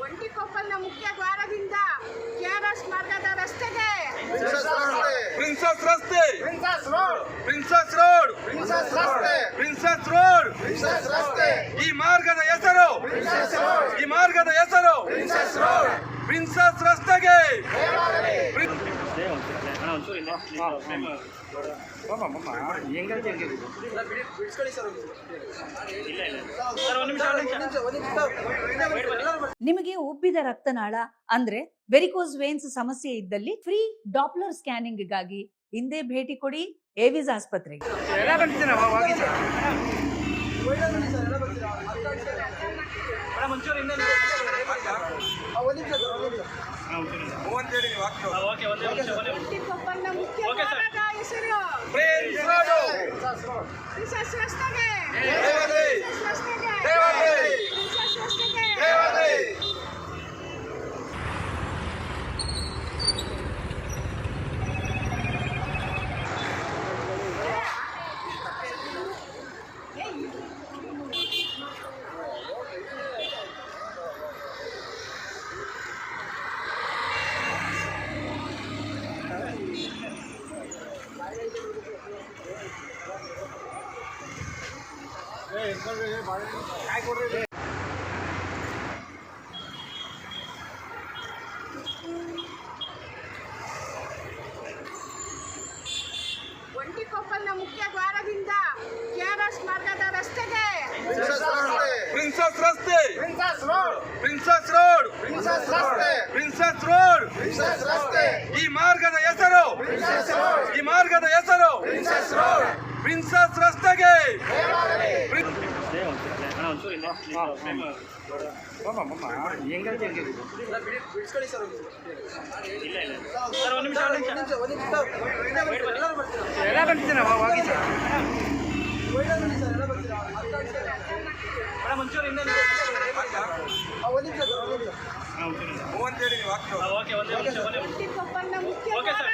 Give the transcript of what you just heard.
ಒಂಟಿಕೊಪ್ಪಲ್ನ ಮುಖ್ಯ ದ್ವಾರದಿಂದ ಕೆಆರ್ಎಸ್ ಮಾರ್ಗದ ರಸ್ತೆಗೆ. ಪ್ರಿನ್ಸಸ್ ರಸ್ತೆ. Princess Road Princess Road Princess ರಸ್ತೆ. ಪ್ರಿನ್ಸಸ್ ರೋಡ್ ಪ್ರಿನ್ಸಸ್ ರಸ್ತೆ. ಈ ಮಾರ್ಗದ ಹೆಸರು ಪ್ರಿನ್ಸಸ್ ರೋಡ್ ಈ ಮಾರ್ಗದ ಹೆಸರು ಪ್ರಿನ್ಸಸ್ ರೋಡ್ ಪ್ರಿನ್ಸಸ್ ರಸ್ತೆಗೆ ಪ್ರಿನ್- ನಿಮಗೆ ಉಬ್ಬಿದ ರಕ್ತನಾಳ, ಅಂದ್ರೆ ವೆರಿಕೋಸ್ ವೇನ್ಸ್ ಸಮಸ್ಯೆ ಇದ್ದಲ್ಲಿ ಫ್ರೀ ಡಾಪ್ಲರ್ ಸ್ಕ್ಯಾನಿಂಗ್ಗಾಗಿ ಹಿಂದೆ ಭೇಟಿ ಕೊಡಿ ಏವಿಸ್ ಆಸ್ಪತ್ರೆಗೆ ನೀವು ಹಾಕ್ತು. ಒಂಟಿಕೊಪ್ಪಲ್ನ ಮುಖ್ಯ ದ್ವಾರದ ಹೆಸರು ಪ್ರಿನ್ಸ್ ರೋಡು. ಪ್ರಿನ್ಸಸ್ ರಸ್ತೆಗೆ ದೇವತೆ. ಪ್ರಿನ್ಸಸ್ ರಸ್ತೆಗೆ ದೇವತೆ. ಪ್ರಿನ್ಸಸ್ ರಸ್ತೆಗೆ ದೇವತೆ. ಒಂಟಿಕೊಪ್ಪಲ್ನ ಮುಖ್ಯ ದ್ವಾರದಿಂದ ಕೆಆರ್ಎಸ್ ಮಾರ್ಗದ ರಸ್ತೆಗೆ. ಪ್ರಿನ್ಸಸ್ ರಸ್ತೆ. Princess Road. Princess Road. Princess ರಸ್ತೆ. Princess Road. ಪ್ರಿನ್ಸಸ್ ರಸ್ತೆ. ಈ ಮಾರ್ಗದ ಹೆಸರು. Princess Road. ಈ ಮಾರ್ಗದ ಹೆಸರು. Princess road. ಪ್ರಿನ್ಸಸ್ ರಸ್ತೆಗೆ. ಎಲ್ಲ ಬರ್ತೀರಾ ಹೋಗಿ ಸರ್ ಓಕೆ ಸರ್